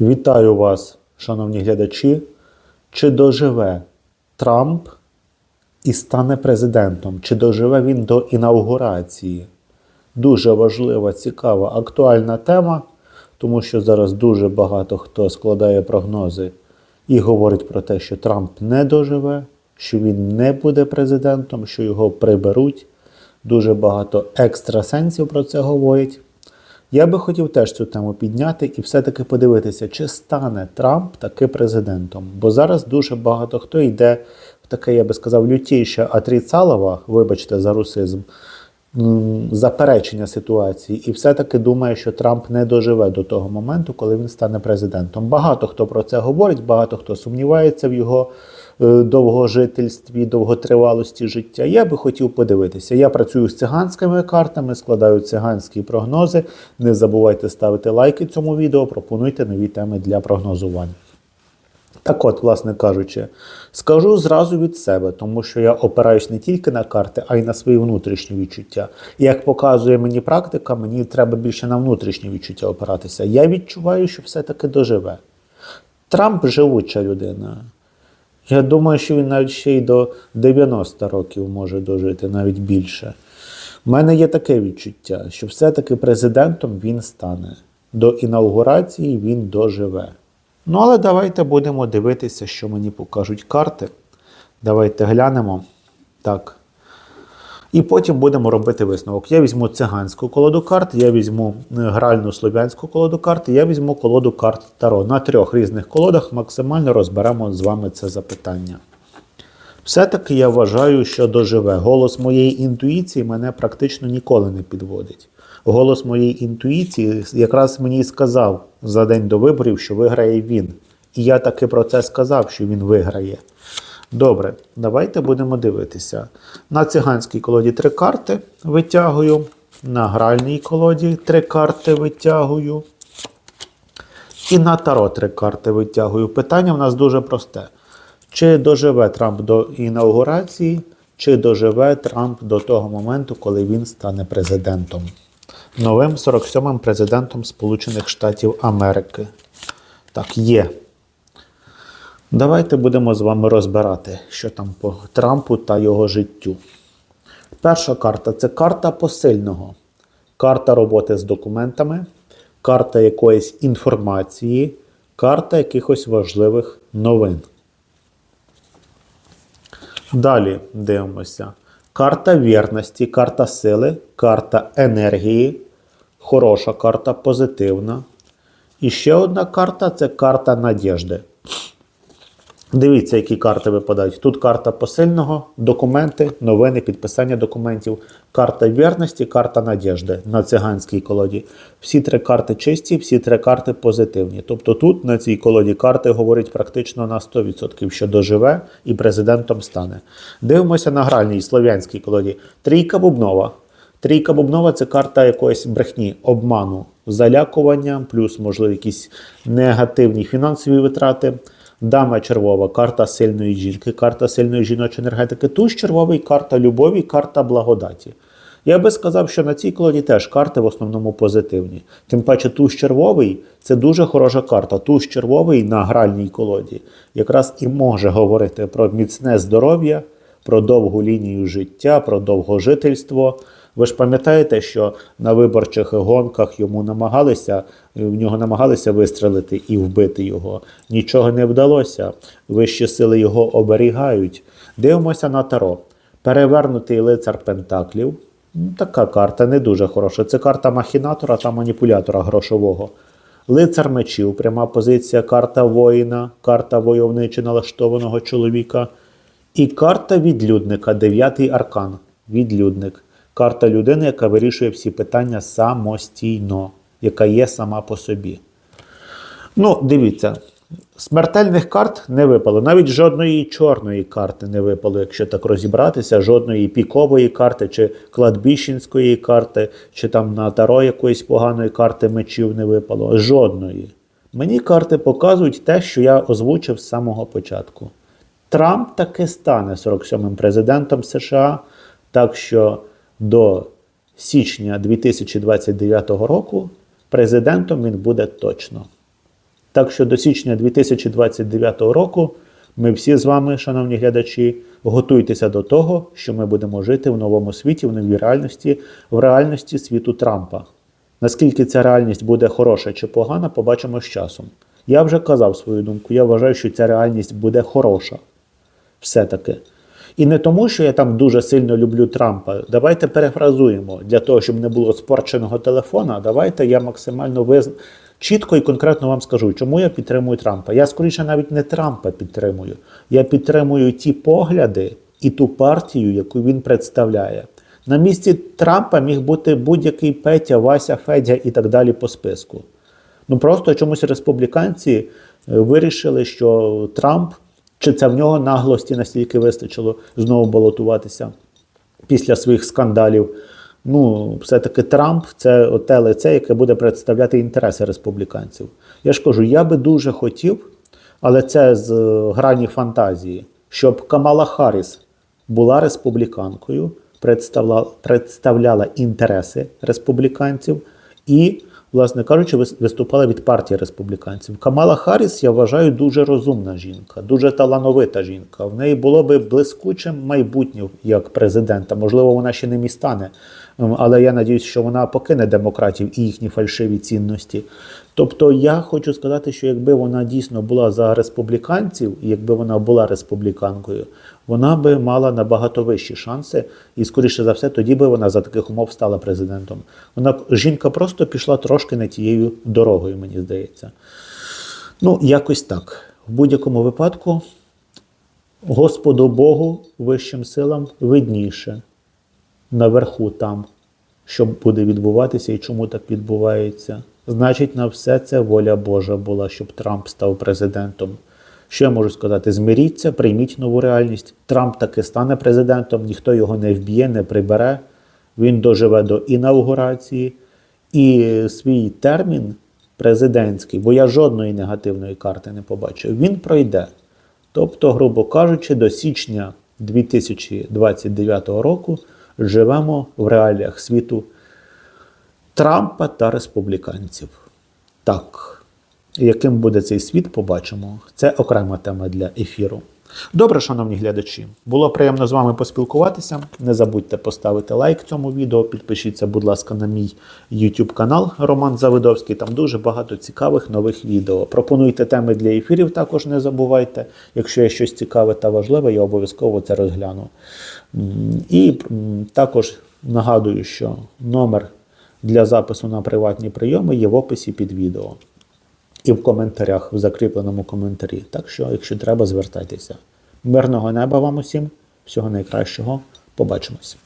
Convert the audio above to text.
Вітаю вас, шановні глядачі. Чи доживе Трамп і стане президентом? Чи доживе він до інаугурації? Дуже важлива, цікава, актуальна тема, тому що зараз дуже багато хто складає прогнози і говорить про те, що Трамп не доживе, що він не буде президентом, що його приберуть. Дуже багато екстрасенсів про це говорять. Я би хотів теж цю тему підняти і все-таки подивитися, чи стане Трамп таки президентом. Бо зараз дуже багато хто йде в таке, я би сказав, лютіше атріцалова, вибачте за русизм, заперечення ситуації, і все-таки думає, що Трамп не доживе до того моменту, коли він стане президентом. Багато хто про це говорить, багато хто сумнівається в його е, довгожительстві, довготривалості життя. Я би хотів подивитися. Я працюю з циганськими картами, складаю циганські прогнози. Не забувайте ставити лайки цьому відео, пропонуйте нові теми для прогнозування. Так от, власне кажучи, скажу зразу від себе, тому що я опираюсь не тільки на карти, а й на свої внутрішні відчуття. Як показує мені практика, мені треба більше на внутрішні відчуття опиратися. Я відчуваю, що все-таки доживе. Трамп живуча людина. Я думаю, що він навіть ще й до 90 років може дожити, навіть більше. У мене є таке відчуття, що все-таки президентом він стане. До інаугурації він доживе. Ну, але давайте будемо дивитися, що мені покажуть карти. Давайте глянемо. Так. І потім будемо робити висновок. Я візьму циганську колоду карт, я візьму е, гральну слов'янську колоду карт, я візьму колоду карт Таро. На трьох різних колодах максимально розберемо з вами це запитання. Все-таки я вважаю, що доживе. Голос моєї інтуїції мене практично ніколи не підводить. Голос моєї інтуїції якраз мені сказав за день до виборів, що виграє він. І я таки про це сказав, що він виграє. Добре, давайте будемо дивитися. На циганській колоді три карти витягую. На гральній колоді три карти витягую. І на таро три карти витягую. Питання в нас дуже просте. Чи доживе Трамп до інаугурації, чи доживе Трамп до того моменту, коли він стане президентом? Новим 47-м президентом Сполучених Штатів Америки. Так, є. Давайте будемо з вами розбирати, що там по Трампу та його життю. Перша карта це карта посильного, карта роботи з документами, карта якоїсь інформації, карта якихось важливих новин. Далі дивимося. Карта вірності, карта сили, карта енергії, хороша карта, позитивна. І ще одна карта це карта надіжди. Дивіться, які карти випадають. Тут карта посильного, документи, новини, підписання документів, карта вірності, карта надіжди на циганській колоді. Всі три карти чисті, всі три карти позитивні. Тобто тут на цій колоді карти говорять практично на 100%, що доживе і президентом стане. Дивимося на гральній слов'янській колоді. Трійка бубнова. Трійка бубнова це карта якоїсь брехні, обману, залякування, плюс, можливо, якісь негативні фінансові витрати. Дама червова, карта сильної жінки, карта сильної жіночої енергетики. Туз червовий, карта любові, карта благодаті. Я би сказав, що на цій колоді теж карти в основному позитивні. Тим паче туз червовий це дуже хороша карта. Туз червовий на гральній колоді якраз і може говорити про міцне здоров'я, про довгу лінію життя, про довгожительство. Ви ж пам'ятаєте, що на виборчих гонках йому намагалися, в нього намагалися вистрелити і вбити його. Нічого не вдалося. Вищі сили його оберігають. Дивимося на таро. Перевернутий лицар Пентаклів. Ну, Така карта не дуже хороша. Це карта махінатора та маніпулятора грошового. Лицар мечів, пряма позиція, карта воїна, карта войовничі налаштованого чоловіка. І карта відлюдника, дев'ятий аркан. Відлюдник. Карта людини, яка вирішує всі питання самостійно, яка є сама по собі. Ну, дивіться, смертельних карт не випало. Навіть жодної чорної карти не випало, якщо так розібратися, жодної пікової карти, чи кладбіщенської карти, чи там на таро якоїсь поганої карти мечів не випало. Жодної. Мені карти показують те, що я озвучив з самого початку. Трамп таки стане 47-м президентом США, так що до січня 2029 року президентом він буде точно. Так що до січня 2029 року ми всі з вами, шановні глядачі, готуйтеся до того, що ми будемо жити в новому світі, в новій реальності, в реальності світу Трампа. Наскільки ця реальність буде хороша чи погана, побачимо з часом. Я вже казав свою думку. Я вважаю, що ця реальність буде хороша. Все-таки. І не тому, що я там дуже сильно люблю Трампа. Давайте перефразуємо для того, щоб не було спорченого телефона. Давайте я максимально виз... чітко і конкретно вам скажу, чому я підтримую Трампа. Я скоріше навіть не Трампа підтримую. Я підтримую ті погляди і ту партію, яку він представляє. На місці Трампа міг бути будь-який Петя, Вася, Федя і так далі по списку. Ну просто чомусь республіканці е, вирішили, що Трамп, чи це в нього наглості настільки вистачило знову балотуватися після своїх скандалів. Ну, все-таки Трамп це те лице, яке буде представляти інтереси республіканців. Я ж кажу, я би дуже хотів, але це з грані фантазії, щоб Камала Харріс була республіканкою, представляла, представляла інтереси республіканців і, власне кажучи, виступала від партії республіканців. Камала Харріс, я вважаю, дуже розумна жінка, дуже талановита жінка. В неї було би блискуче майбутнє як президента. Можливо, вона ще ним і стане. Ем, Але я надіюсь, що вона покине демократів і їхні фальшиві цінності. Тобто, я хочу сказати, що якби вона дійсно була за республіканців, і якби вона була республіканкою, вона би мала набагато вищі шанси, і скоріше за все, тоді би вона за таких умов стала президентом. Вона жінка просто пішла трошки не тією дорогою, мені здається. Ну, якось так. В будь-якому випадку, Господу Богу, вищим силам видніше наверху там, що буде відбуватися і чому так відбувається. Значить, на все це воля Божа була, щоб Трамп став президентом. Що я можу сказати? Змиріться, прийміть нову реальність. Трамп таки стане президентом, ніхто його не вб'є, не прибере. Він доживе до інаугурації. І свій термін президентський, бо я жодної негативної карти не побачив, він пройде. Тобто, грубо кажучи, до січня 2029 року живемо в реаліях світу Трампа та республіканців. Так, яким буде цей світ, побачимо. Це окрема тема для ефіру. Добре, шановні глядачі, було приємно з вами поспілкуватися. Не забудьте поставити лайк цьому відео. Підпишіться, будь ласка, на мій YouTube канал Роман Завидовський. Там дуже багато цікавих нових відео. Пропонуйте теми для ефірів, також не забувайте. Якщо є щось цікаве та важливе, я обов'язково це розгляну. І також нагадую, що номер для запису на приватні прийоми є в описі під відео і в коментарях, в закріпленому коментарі. Так що, якщо треба, звертайтеся. Мирного неба вам усім, всього найкращого. Побачимось.